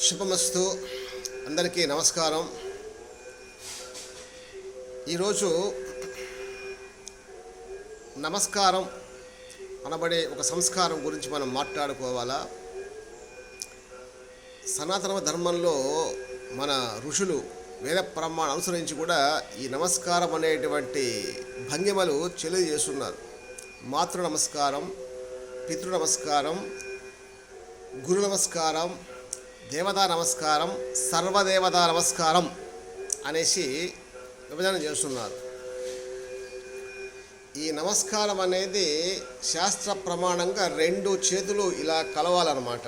శుభమస్తు. అందరికీ నమస్కారం. ఈరోజు నమస్కారం అనబడే ఒక సంస్కారం గురించి మనం మాట్లాడుకోవాలా? సనాతన ధర్మంలో మన ఋషులు వేద ప్రమాణం అనుసరించి కూడా ఈ నమస్కారం అనేటువంటి భంగిమలు తెలియజేస్తున్నారు. మాతృ నమస్కారం పితృ నమస్కారం గురు నమస్కారం దేవతా నమస్కారం సర్వదేవతా నమస్కారం అనేసి విభజన చేస్తున్నారు. ఈ నమస్కారం అనేది శాస్త్ర ప్రమాణంగా రెండు చేతులు ఇలా కలవాలన్నమాట.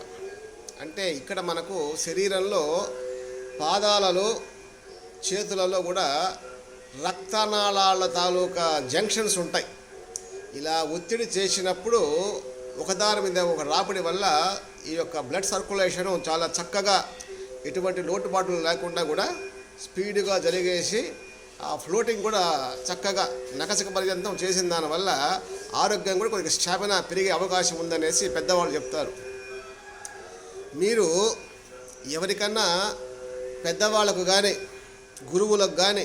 అంటే ఇక్కడ మనకు శరీరంలో పాదాలలో చేతులలో కూడా రక్తనాళాల తాలూకా జంక్షన్స్ ఉంటాయి. ఇలా ఒత్తిడి చేసినప్పుడు ఒకదాని మీద ఒక రాపిడి వల్ల ఈ యొక్క బ్లడ్ సర్క్యులేషన్ చాలా చక్కగా ఎటువంటి లోటుపాట్లు లేకుండా కూడా స్పీడ్గా జరిగేసి ఆ ఫ్లోటింగ్ కూడా చక్కగా నకసక పర్యంతం చేసిన దానివల్ల ఆరోగ్యం కూడా కొద్దిగా స్టామినా పెరిగే అవకాశం ఉందనేసి పెద్దవాళ్ళు చెప్తారు. మీరు ఎవరికన్నా పెద్దవాళ్ళకు కానీ గురువులకు కానీ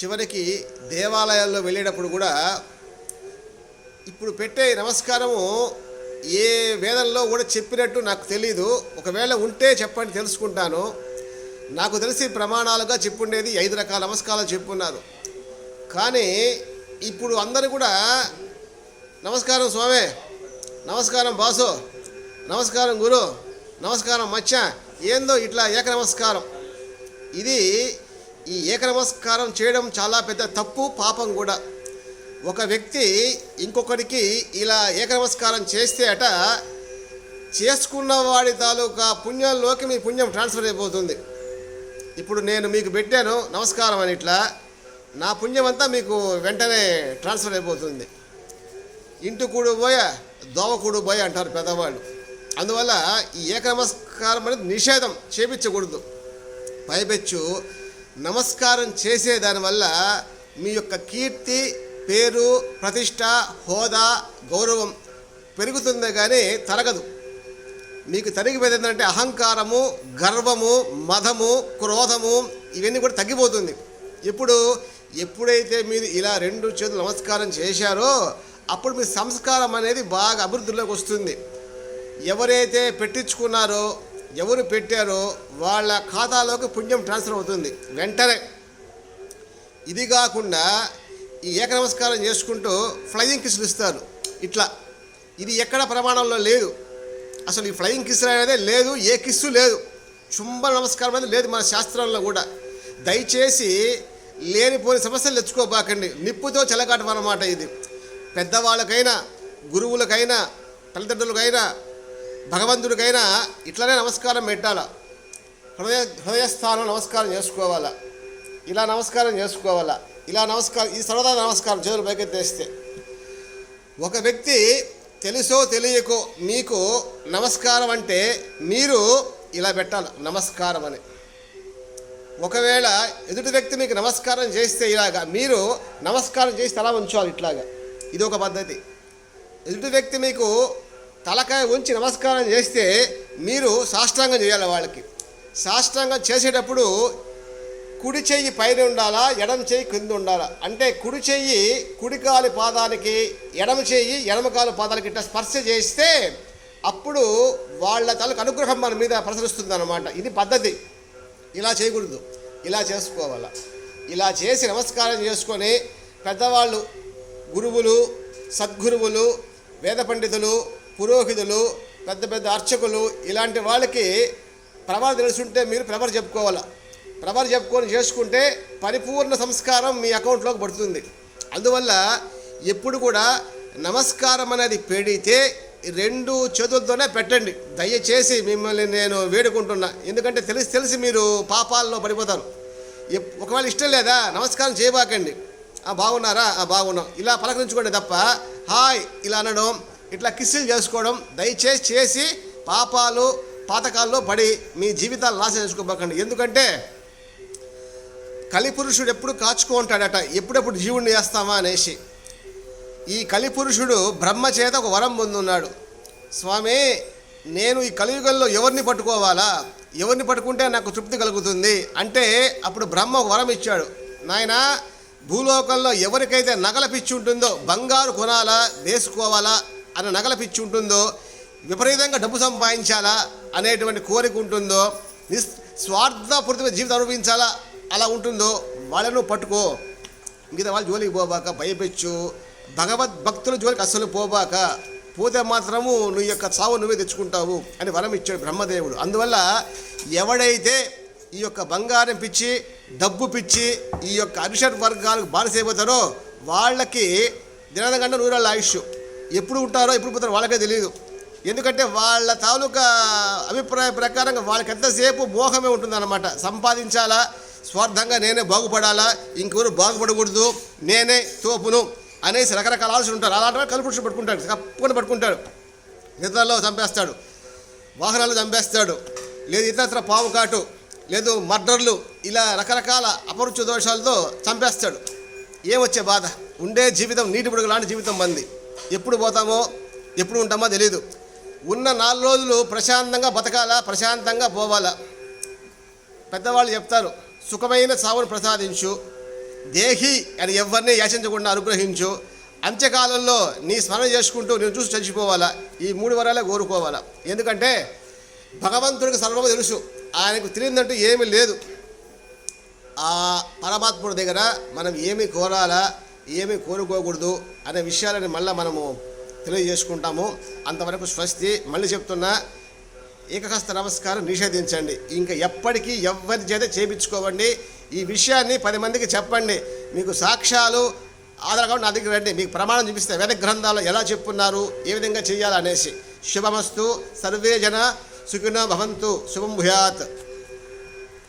చివరికి దేవాలయాల్లో వెళ్ళేటప్పుడు కూడా ఇప్పుడు పెట్టే నమస్కారము ఏ వేదంలో కూడా చెప్పినట్టు నాకు తెలీదు. ఒకవేళ ఉంటే చెప్పండి తెలుసుకుంటాను. నాకు తెలిసి ప్రమాణాలుగా చెప్పుండేది ఐదు రకాల నమస్కారాలు చెప్పున్నారు. కానీ ఇప్పుడు అందరూ కూడా నమస్కారం స్వామి నమస్కారం బాసు నమస్కారం గురు నమస్కారం మచ్చ ఏందో ఇట్లా ఏక నమస్కారం ఇది ఈ ఏక నమస్కారం చేయడం చాలా పెద్ద తప్పు పాపం కూడా. ఒక వ్యక్తి ఇంకొకరికి ఇలా ఏక నమస్కారం చేస్తే అట చేసుకున్న వాడి తాలూకా పుణ్యంలోకి మీ పుణ్యం ట్రాన్స్ఫర్ అయిపోతుంది. ఇప్పుడు నేను మీకు పెట్టాను నమస్కారం అని ఇట్లా నా పుణ్యం అంతా మీకు వెంటనే ట్రాన్స్ఫర్ అయిపోతుంది. ఇంటి కూడు పోయ దోవ కూడు పోయ అంటారు పెద్దవాళ్ళు. అందువల్ల ఈ ఏక నమస్కారం అనేది నిషేధం చేపించకూడదు. పైపెచ్చు నమస్కారం చేసే దానివల్ల మీ యొక్క కీర్తి పేరు ప్రతిష్ట హోదా గౌరవం పెరుగుతుంది కానీ తరగదు. మీకు తరిగిపోయేది ఏంటంటే అహంకారము గర్వము మదము క్రోధము ఇవన్నీ కూడా తగ్గిపోతుంది. ఇప్పుడు ఎప్పుడైతే మీరు ఇలా రెండు చేతులు నమస్కారం చేశారో అప్పుడు మీ సంస్కారం అనేది బాగా అభివృద్ధిలోకి వస్తుంది. ఎవరైతే పెట్టించుకున్నారో ఎవరు పెట్టారో వాళ్ళ ఖాతాలోకి పుణ్యం ట్రాన్స్ఫర్ అవుతుంది. వెంటనే. ఇది కాకుండా ఈ ఏక నమస్కారం చేసుకుంటూ ఫ్లయింగ్ కిస్లు ఇస్తారు. ఇట్లా. ఇది ఎక్కడ ప్రమాణంలో లేదు. అసలు ఈ ఫ్లయింగ్ కిస్ అనేది లేదు ఏ కిస్సు లేదు. చుంబ నమస్కారం అనేది లేదు మన శాస్త్రంలో కూడా. దయచేసి లేనిపోని సమస్యలు తెచ్చుకోబాకండి. నిప్పుతో చెలగాటం అన్నమాట ఇది. పెద్దవాళ్ళకైనా గురువులకైనా తల్లిదండ్రులకైనా భగవంతుడికైనా ఇట్లనే నమస్కారం పెట్టాలా? హృదయ హృదయస్థానం నమస్కారం చేసుకోవాలా? ఇలా నమస్కారం చేసుకోవాలా? ఇలా నమస్కారం ఈ సరదా నమస్కారం చేతులు తెస్తే ఒక వ్యక్తి తెలుసో తెలియకో మీకు నమస్కారం అంటే మీరు ఇలా పెట్టాలి నమస్కారం అని. ఒకవేళ ఎదుటి వ్యక్తి మీకు నమస్కారం చేస్తే ఇలాగా మీరు నమస్కారం చేసి తల ఉంచాలి ఇట్లాగా. ఇది ఒక పద్ధతి. ఎదుటి వ్యక్తి మీకు తలకాయ ఉంచి నమస్కారం చేస్తే మీరు సాష్టాంగం చేయాలి వాళ్ళకి. సాష్టాంగం చేసేటప్పుడు కుడి చెయ్యి పైన ఉండాలా ఎడమ చెయ్యి కింద ఉండాలా? అంటే కుడి చెయ్యి కుడికాలి పాదానికి ఎడమ చెయ్యి ఎడమకాలు పాదాలకి పాదానికి ఇట్లా స్పర్శ చేస్తే అప్పుడు వాళ్ళ తలకు అనుగ్రహం మన మీద ప్రసరిస్తుంది అనమాట ఇది పద్ధతి. ఇలా చేయకూడదు. ఇలా చేసుకోవాల. ఇలా చేసి నమస్కారం చేసుకొని పెద్దవాళ్ళు గురువులు సద్గురువులు వేద పండితులు పురోహితులు పెద్ద పెద్ద అర్చకులు ఇలాంటి వాళ్ళకి ప్రభావం తెలుసుంటే మీరు ప్రభర్ చెప్పుకోవాలా. ప్రభర్ చెప్పుకొని చేసుకుంటే పరిపూర్ణ సంస్కారం మీ అకౌంట్లోకి పడుతుంది. అందువల్ల ఎప్పుడు కూడా నమస్కారం అనేది పెడితే రెండు చేతులతోనే పెట్టండి. దయచేసి మిమ్మల్ని నేను వేడుకుంటున్నా. ఎందుకంటే తెలిసి తెలిసి మీరు పాపాల్లో పడిపోతారు. ఒకవేళ ఇష్టం లేదా నమస్కారం చేయబాకండి. "ఆ, బాగున్నారా? "ఆ, బాగున్నాం. ఇలా పలకరించుకోండి తప్ప హాయ్ ఇలా అనడం ఇట్లా కిస్సులు చేసుకోవడం దయచేసి చేసి పాపాలు పాతకాల్లో పడి మీ జీవితాలు నాశనం చేసుకోబాకండి. ఎందుకంటే కలిపురుషుడు ఎప్పుడు కాచుకో ఉంటాడట ఎప్పుడెప్పుడు జీవుడిని చేస్తామా అనేసి. ఈ కలిపురుషుడు బ్రహ్మ చేత ఒక వరం పొందున్నాడు. స్వామి నేను ఈ కలియుగంలో ఎవరిని పట్టుకోవాలా? ఎవరిని పట్టుకుంటే నాకు తృప్తి కలుగుతుంది? అంటే అప్పుడు బ్రహ్మ ఒక వరం ఇచ్చాడు. నాయన భూలోకంలో ఎవరికైతే నగల పిచ్చి ఉంటుందో బంగారు కొనాలా వేసుకోవాలా అనే నగల పిచ్చి ఉంటుందో విపరీతంగా డబ్బు సంపాదించాలా అనేటువంటి కోరిక ఉంటుందో నిస్ స్వార్థపూరితమైన జీవితం అనుభవించాలా అలా ఉంటుందో వాళ్ళను పట్టుకో. మిగతా వాళ్ళు జోలికి పోబాక భయపెచ్చు. భగవద్భక్తుల జోలికి అస్సలు పోబాక. పోతే మాత్రము నువ్వు యొక్క చావు నువ్వే తెచ్చుకుంటావు అని వరం ఇచ్చాడు బ్రహ్మదేవుడు. అందువల్ల ఎవడైతే ఈ యొక్క బంగారం పిచ్చి డబ్బు పిచ్చి ఈ యొక్క అరిషడ్ వర్గాలకు బానిసైపోతారో వాళ్ళకి దినదగంట నూరేళ్ళ ఆయుష్. ఎప్పుడు ఉంటారో ఎప్పుడు పోతారో వాళ్ళకే తెలియదు ఎందుకంటే వాళ్ళ తాలూకా అభిప్రాయ ప్రకారంగా వాళ్ళకి ఎంతసేపు మోహమే ఉంటుందన్నమాట. సంపాదించాలా స్వార్థంగా నేనే బాగుపడాలా? ఇంకెవరు బాగుపడకూడదు. నేనే తోపును అనేసి రకరకాల ఆలోచన ఉంటారు. అలాంటి వాళ్ళు పట్టుకుంటాడు. తప్పకుండా పట్టుకుంటాడు. నిద్రలో చంపేస్తాడు. వాహనాలు చంపేస్తాడు. లేదు ఇతరత్ర పావుకాటు లేదు మర్డర్లు ఇలా రకరకాల అపరుచు దోషాలతో చంపేస్తాడు. ఏమొచ్చే బాధ? ఉండే జీవితం నీటి బుడుగు లాంటి జీవితం మంది. ఎప్పుడు పోతామో ఎప్పుడు ఉంటామో తెలియదు ఉన్న నాలుగు రోజులు ప్రశాంతంగా బతకాలా? ప్రశాంతంగా పోవాలా? పెద్దవాళ్ళు చెప్తారు. సుఖమైన సావును ప్రసాదించు. దేహి అని ఎవరిని యాచించకుండా అనుగ్రహించు. అంత్యకాలంలో నీ స్మరణ చేసుకుంటూ నేను చూసి చచ్చిపోవాలా? ఈ మూడు వరాలే కోరుకోవాలా? ఎందుకంటే భగవంతుడికి సర్వము తెలుసు. ఆయనకు తెలియదంటూ ఏమీ లేదు. ఆ పరమాత్ముడి దగ్గర మనం ఏమి కోరాలా ఏమి కోరుకోకూడదు అనే విషయాలని మళ్ళీ మనము తెలియజేసుకుంటాము. అంతవరకు స్వస్తి. మళ్ళీ చెప్తున్నా ఏకహస్త నమస్కారం నిషేధించండి. ఇంకా ఎప్పటికీ ఎవరి చేత చేపించుకోవండి. ఈ విషయాన్ని పది మందికి చెప్పండి. మీకు సాక్ష్యాలు ఆధార్ కార్డు నా దగ్గర రండి. మీకు ప్రమాణం చూపిస్తే వేద గ్రంథాలు ఎలా చెప్పున్నారు ఏ విధంగా చేయాలనేసి. శుభమస్తు. సర్వే జన సుఖినో భవంతు. శుభం భూయాత్.